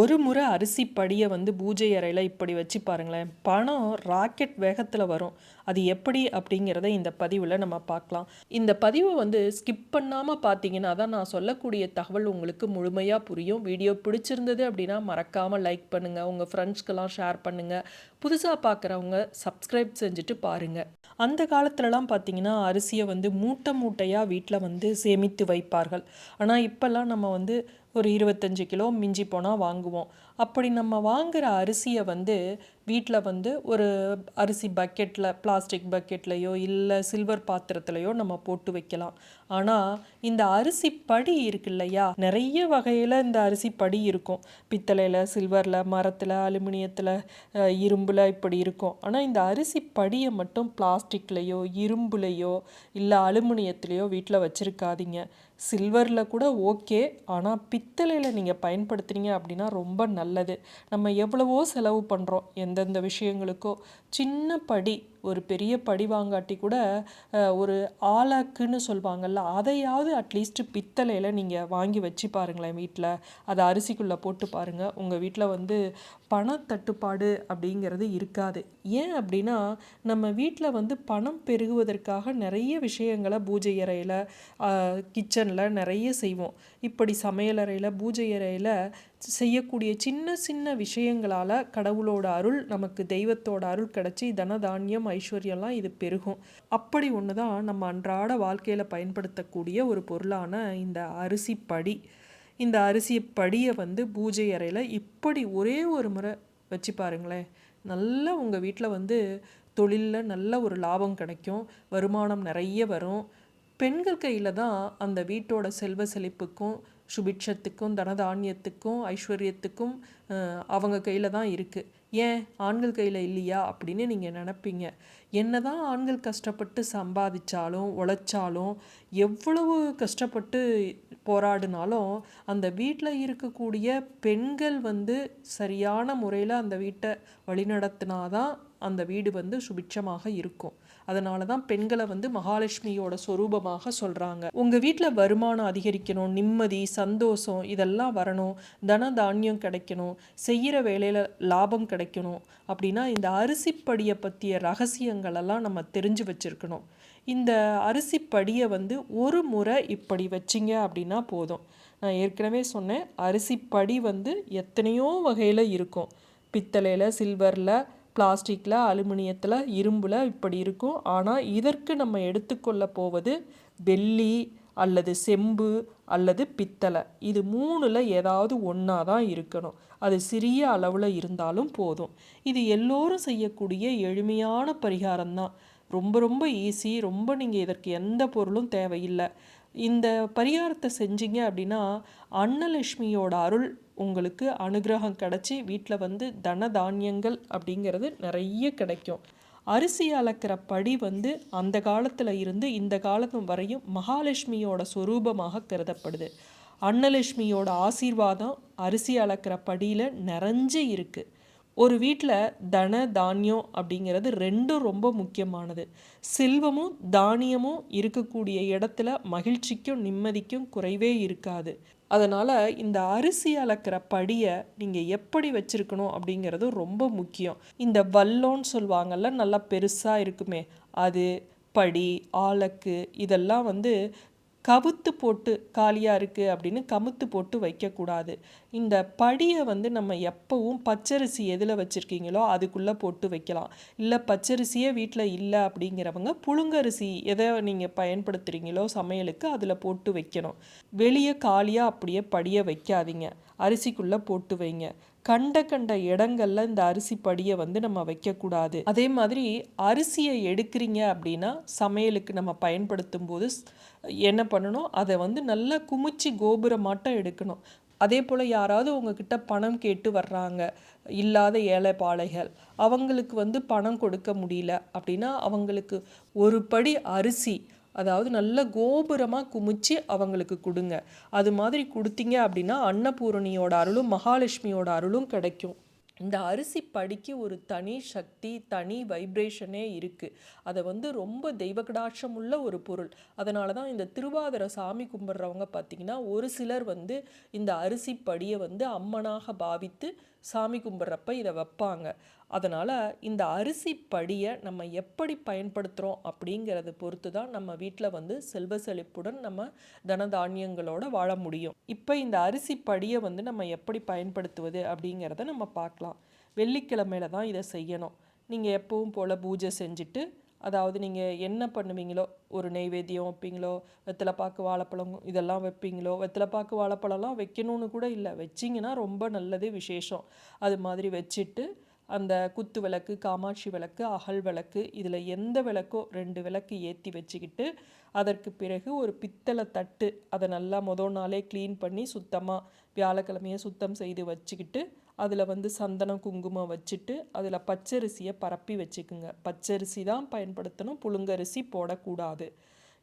ஒரு முறை அரிசி படியை வந்து பூஜை அறையில் இப்படி வச்சு பாருங்களேன். பணம் ராக்கெட் வேகத்தில் வரும். அது எப்படி அப்படிங்கிறத இந்த பதிவில் நம்ம பார்க்கலாம். இந்த பதிவை வந்து ஸ்கிப் பண்ணாமல் பார்த்தீங்கன்னா தான் நான் சொல்லக்கூடிய தகவல் உங்களுக்கு முழுமையாக புரியும். வீடியோ பிடிச்சிருந்தது அப்படின்னா மறக்காமல் லைக் பண்ணுங்கள் உங்கள் ஃப்ரெண்ட்ஸ்க்கெல்லாம் ஷேர் பண்ணுங்கள் புதுசாக பார்க்குறவங்க சப்ஸ்கிரைப் செஞ்சுட்டு பாருங்கள் அந்த காலத்துலலாம் பார்த்தீங்கன்னா அரிசியை வந்து மூட்டை மூட்டையாக வீட்டில் வந்து சேமித்து வைப்பார்கள். ஆனால் இப்போல்லாம் நம்ம வந்து ஒரு இருபத்தஞ்சி கிலோ மிஞ்சி போனால் வாங்குவோம். அப்படி நம்ம வாங்குகிற அரிசியை வந்து வீட்டில் வந்து ஒரு அரிசி பக்கெட்டில் பிளாஸ்டிக் பக்கெட்லேயோ இல்லை சில்வர் பாத்திரத்துலையோ நம்ம போட்டு வைக்கலாம். ஆனால் இந்த அரிசி படி இருக்கு இல்லையா நிறைய வகையில் இந்த அரிசி படி இருக்கும். பித்தளையில் சில்வரில் மரத்தில் அலுமினியத்தில் இரும்பில் இப்படி இருக்கும். ஆனால் இந்த அரிசி படியை மட்டும் பிளாஸ்டிக்லேயோ இரும்புலேயோ இல்லை அலுமினியத்துலேயோ வீட்டில் வச்சுருக்காதீங்க. சில்வரில் கூட ஓகே. ஆனால் பித்தளையில் நீங்கள் பயன்படுத்துனீங்க அப்படின்னா ரொம்ப நல்லது. நம்ம எவ்வளவோ செலவு பண்ணுறோம் எந்தெந்த விஷயங்களுக்கோ. சின்ன படி ஒரு பெரிய படிவாங்காட்டி கூட ஒரு ஆலாக்குன்னு சொல்லுவாங்கள்ல அதையாவது அட்லீஸ்ட்டு பித்தளையில் நீங்கள் வாங்கி வச்சு பாருங்களேன் வீட்டில் அதை அரிசிக்குள்ளே போட்டு பாருங்கள் உங்கள் வீட்டில் வந்து பணத்தட்டுப்பாடு அப்படிங்கிறது இருக்காது. ஏன் அப்படின்னா நம்ம வீட்டில் வந்து பணம் பெருகுவதற்காக நிறைய விஷயங்களை பூஜை அறையில் கிச்சனில் நிறைய செய்வோம். இப்படி சமையலறையில் பூஜை அறையில் செய்யக்கூடிய சின்ன சின்ன விஷயங்களால் கடவுளோட அருள் நமக்கு தெய்வத்தோட அருள் கிடச்சி தனதானியம் ஐஸ்வர்யம்லாம் இது பெருகும். அப்படி ஒன்று தான் நம்ம அன்றாட வாழ்க்கையில் பயன்படுத்தக்கூடிய ஒரு பொருளான இந்த அரிசி படி. இந்த அரிசி படியை வந்து பூஜை அறையில் இப்படி ஒரே ஒரு முறை வச்சு பாருங்களேன். நல்லா உங்கள் வீட்டில் வந்து தொழிலில் நல்ல ஒரு லாபம் கிடைக்கும். வருமானம் நிறைய வரும். பெண்கள் கையில் தான் அந்த வீட்டோட செல்வ செழிப்புக்கும் சுபிட்சத்துக்கும் தனதானியத்துக்கும் ஐஸ்வர்யத்துக்கும் அவங்க கையில் தான் இருக்குது ஏன்? ஆண்கள் கையில் இல்லையா? அப்படின்னு நீங்கள் நினப்பீங்க. என்ன தான் ஆண்கள் கஷ்டப்பட்டு சம்பாதிச்சாலும் உழைச்சாலும் எவ்வளவு கஷ்டப்பட்டு போராடினாலும் அந்த வீட்டில் இருக்கக்கூடிய பெண்கள் வந்து சரியான முறையில் அந்த வீட்டை வழிநடத்தினாதான் அந்த வீடு வந்து சுபிட்சமாக இருக்கும். அதனால தான் பெண்களை வந்து மகாலட்சுமியோட சொரூபமாக சொல்கிறாங்க உங்கள் வீட்டில் வருமானம் அதிகரிக்கணும் நிம்மதி சந்தோஷம் இதெல்லாம் வரணும். தன தானியம் கிடைக்கணும். செய்கிற வேலையில் லாபம் கிடைக்கணும். அப்படின்னா இந்த அரிசிப்படியை பற்றிய ரகசியங்களெல்லாம் நம்ம தெரிஞ்சு வச்சுருக்கணும். இந்த அரிசிப்படியை வந்து ஒரு முறை இப்படி வச்சிங்க அப்படின்னா போதும். நான் ஏற்கனவே சொன்னேன் அரிசிப்படி வந்து எத்தனையோ வகையில் இருக்கும். பித்தளையில் சில்வரில் பிளாஸ்டிக்கில் அலுமினியத்தில் இரும்பில் இப்படி இருக்கும். ஆனால் இதற்கு நம்ம எடுத்துக்கொள்ள போவது வெள்ளி அல்லது செம்பு அல்லது பித்தளை. இது மூணில் ஏதாவது ஒன்றா தான் இருக்கணும். அது சிறிய அளவில் இருந்தாலும் போதும். இது எல்லோரும் செய்யக்கூடிய எளிமையான பரிகாரம் தான். ரொம்ப ரொம்ப ஈஸி ரொம்ப நீங்கள் இதற்கு எந்த பொருளும் தேவையில்லை. இந்த பரிகாரத்தை செஞ்சீங்க அப்படின்னா அன்னலட்சுமியோட அருள் உங்களுக்கு அனுகிரகம் கிடச்சி வீட்டில் வந்து தன தானியங்கள் அப்படிங்கிறது நிறைய கிடைக்கும். அரிசி அளக்கிற படி வந்து அந்த காலத்தில் இருந்து இந்த காலம் வரையும் மகாலட்சுமியோட சொரூபமாக கருதப்படுது. அன்னலட்சுமியோட ஆசீர்வாதம் அரிசி அளக்கிற படியில் நிறைஞ்சு இருக்குது ஒரு வீட்டில் தன தானியம் அப்படிங்கிறது ரெண்டும் ரொம்ப முக்கியமானது. செல்வமும் தானியமும் இருக்கக்கூடிய இடத்துல மகிழ்ச்சிக்கும் நிம்மதிக்கும் குறைவே இருக்காது. அதனால் இந்த அரிசி அளக்கிற படியை நீங்கள் எப்படி வச்சுருக்கணும் அப்படிங்கிறது ரொம்ப முக்கியம். இந்த வல்லோன்னு சொல்லுவாங்கள்ல நல்லா பெருசாக இருக்குமே அது படி ஆலக்கு இதெல்லாம் வந்து கவுத்து போட்டு காலியாக இருக்குது அப்படின்னு கமுத்து போட்டு வைக்கக்கூடாது. இந்த படியை வந்து நம்ம எப்போவும் பச்சரிசி எதில் வச்சுருக்கீங்களோ அதுக்குள்ளே போட்டு வைக்கலாம். இல்லை பச்சரிசியே வீட்டில் இல்லை அப்படிங்கிறவங்க புழுங்கரிசி எதை நீங்கள் பயன்படுத்துகிறீங்களோ சமையலுக்கு அதில் போட்டு வைக்கணும். வெளியே காலியாக அப்படியே படியை வைக்காதீங்க. அரிசிக்குள்ளே போட்டு வைங்க. கண்ட கண்ட இடங்கள்ல இந்த அரிசி படியை வந்து நம்ம வைக்கக்கூடாது. அதே மாதிரி அரிசியை எடுக்கிறீங்க அப்படின்னா சமையலுக்கு நம்ம பயன்படுத்தும் போது என்ன பண்ணணும்? அதை வந்து நல்லா குமிச்சு கோபுரமாட்டம் எடுக்கணும். அதே போல் யாராவது உங்ககிட்ட பணம் கேட்டு வர்றாங்க. இல்லாத ஏழை பாளைகள் அவங்களுக்கு வந்து பணம் கொடுக்க முடியல அப்படின்னா அவங்களுக்கு ஒரு படி அரிசி அதாவது நல்ல கோபுரமாக குமிச்சு அவங்களுக்கு கொடுங்க. அது மாதிரி கொடுத்தீங்க அப்படின்னா அன்னபூரணியோட அருளும் மகாலட்சுமியோட அருளும் கிடைக்கும். இந்த அரிசி படிக்கு ஒரு தனி சக்தி தனி வைப்ரேஷனே இருக்குது அதை வந்து ரொம்ப தெய்வகடாட்சம் உள்ள ஒரு பொருள். அதனால தான் இந்த திருவாதிர சாமி கும்பிட்றவங்க பார்த்திங்கன்னா ஒரு சிலர் வந்து இந்த அரிசி படியை வந்து அம்மனாக பாவித்து சாமி கும்பிட்றப்ப இதை வைப்பாங்க. அதனால் இந்த அரிசி படியை நம்ம எப்படி பயன்படுத்துகிறோம் அப்படிங்கிறத பொறுத்து தான் நம்ம வீட்டில் வந்து செல்வ செழிப்புடன் நம்ம தனதானியங்களோட வாழ முடியும். இப்போ இந்த அரிசி படியை வந்து நம்ம எப்படி பயன்படுத்துவது அப்படிங்கிறத நம்ம பார்க்கலாம். வெள்ளிக்கிழமையில தான் இதை செய்யணும். நீங்கள் எப்பவும் போல் பூஜை செஞ்சுட்டு அதாவது நீங்கள் என்ன பண்ணுவீங்களோ ஒரு நெய்வேத்தியம் வைப்பீங்களோ வெத்தலைப்பாக்கு வாழைப்பழம் இதெல்லாம் வைப்பீங்களோ வெத்தலைப்பாக்கு வாழைப்பழம்லாம் வைக்கணும்னு கூட இல்லை. வச்சிங்கன்னா ரொம்ப நல்லது விசேஷம். அது மாதிரி வச்சுட்டு அந்த குத்து விளக்கு காமாட்சி விளக்கு அகல் விளக்கு இதில் எந்த விளக்கோ ரெண்டு விளக்கு ஏற்றி வச்சுக்கிட்டு அதற்கு பிறகு ஒரு பித்தளை தட்டு அதை நல்லா மொதல் நாளே க்ளீன் பண்ணி சுத்தமாக வியாழக்கிழமையை சுத்தம் செய்து வச்சுக்கிட்டு அதில் வந்து சந்தனம் குங்குமம் வச்சுட்டு அதில் பச்சரிசியை பரப்பி வச்சுக்குங்க. பச்சரிசி தான் பயன்படுத்தணும் புழுங்கரிசி போடக்கூடாது.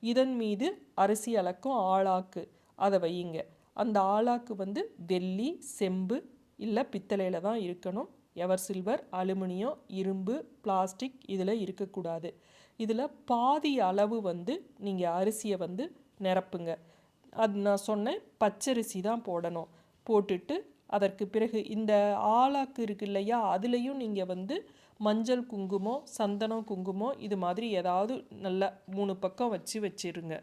இதன் மீது அரிசி அளக்கும் ஆளாக்கு அதை வையுங்க. அந்த ஆளாக்கு வந்து வெள்ளி செம்பு இல்லை பித்தளையில் தான் இருக்கணும். எவர் சில்வர் அலுமினியம் இரும்பு பிளாஸ்டிக் இதில் இருக்கக்கூடாது. இதில் பாதி அளவு வந்து நீங்கள் அரிசியை வந்து நிரப்புங்க. அது நான் சொன்னேன் பச்சரிசி தான் போடணும். போட்டுட்டு அதற்கு பிறகு இந்த ஆளாக்கு இருக்கு இல்லையா அதுலேயும் நீங்கள் வந்து மஞ்சள் குங்குமம் சந்தனம் குங்குமம் இது மாதிரி ஏதாவது நல்ல மூணு பக்கம் வச்சு வச்சிருங்க.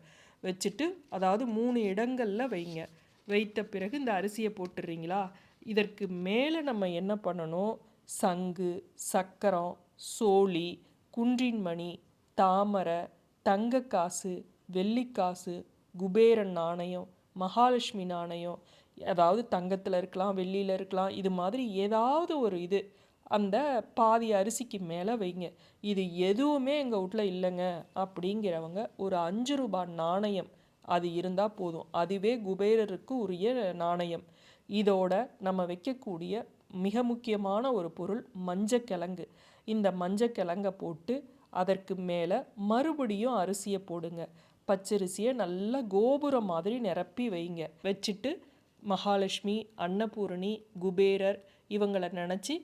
வச்சுட்டு அதாவது மூணு இடங்களில் வைங்க. வைத்த பிறகு இந்த அரிசியை போட்டுடுறீங்களா இதற்கு மேலே நம்ம என்ன பண்ணணும்? சங்கு சக்கரம் சோழி குன்றின்மணி தாமரை தங்கக்காசு வெள்ளிக்காசு குபேரன் நாணயம் மகாலட்சுமி நாணயம் அதாவது தங்கத்தில் இருக்கலாம் வெள்ளியில் இருக்கலாம் இது மாதிரி ஏதாவது ஒரு இது அந்த பாதி அரிசிக்கு மேலே வைங்க. இது எதுவுமே எங்கள் வீட்டில் இல்லைங்க. அப்படிங்கிறவங்க ஒரு அஞ்சு ரூபாய் நாணயம் அது இருந்தால் போதும். அதுவே குபேரருக்கு உரிய நாணயம். இதோட நம்ம வைக்கக்கூடிய மிக முக்கியமான ஒரு பொருள் மஞ்சக்கிழங்கு. இந்த மஞ்சக்கிழங்கை போட்டு அதற்கு மேலே மறுபடியும் அரிசியை போடுங்க. பச்சரிசியை நல்லா கோபுரம் மாதிரி நிரப்பி வைங்க. வச்சுட்டு மகாலட்சுமி அன்னபூரணி குபேரர் இவங்களை நினச்சி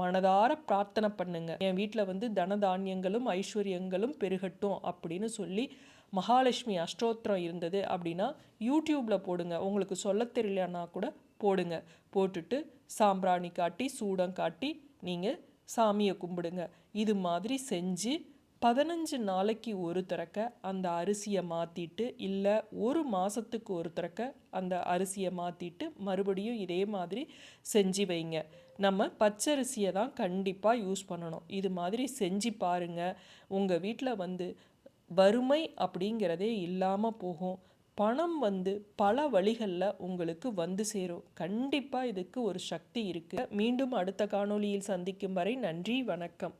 மனதார பிரார்த்தனை பண்ணுங்க. என் வீட்டில் வந்து தனதானியங்களும் ஐஸ்வர்யங்களும் பெருகட்டும் அப்படின்னு சொல்லி மகாலட்சுமி அஷ்டோத்திரம் இருந்தது அப்படின்னா யூடியூப்பில் போடுங்க. உங்களுக்கு சொல்ல தெரியலன்னா கூட போடுங்க. போட்டுட்டு சாம்பிராணி காட்டி சூடம் காட்டி நீங்கள் சாமியை கும்பிடுங்க. இது மாதிரி செஞ்சு பதினஞ்சு நாளைக்கு ஒரு தரக்க அந்த அரிசியை மாற்றிட்டு இல்லை ஒரு மாதத்துக்கு ஒரு தரக்க அந்த அரிசியை மாற்றிட்டு மறுபடியும் இதே மாதிரி செஞ்சு வைங்க. நம்ம பச்சரிசியை தான் கண்டிப்பாக யூஸ் பண்ணணும். இது மாதிரி செஞ்சு பாருங்கள் உங்கள் வீட்டில் வந்து வறுமை அப்படிங்கிறதே இல்லாமல் போகும். பணம் வந்து பல வழிகளில் உங்களுக்கு வந்து சேரும். கண்டிப்பாக இதுக்கு ஒரு சக்தி இருக்குது மீண்டும் அடுத்த காணொளியில் சந்திக்கும் வரை நன்றி வணக்கம்.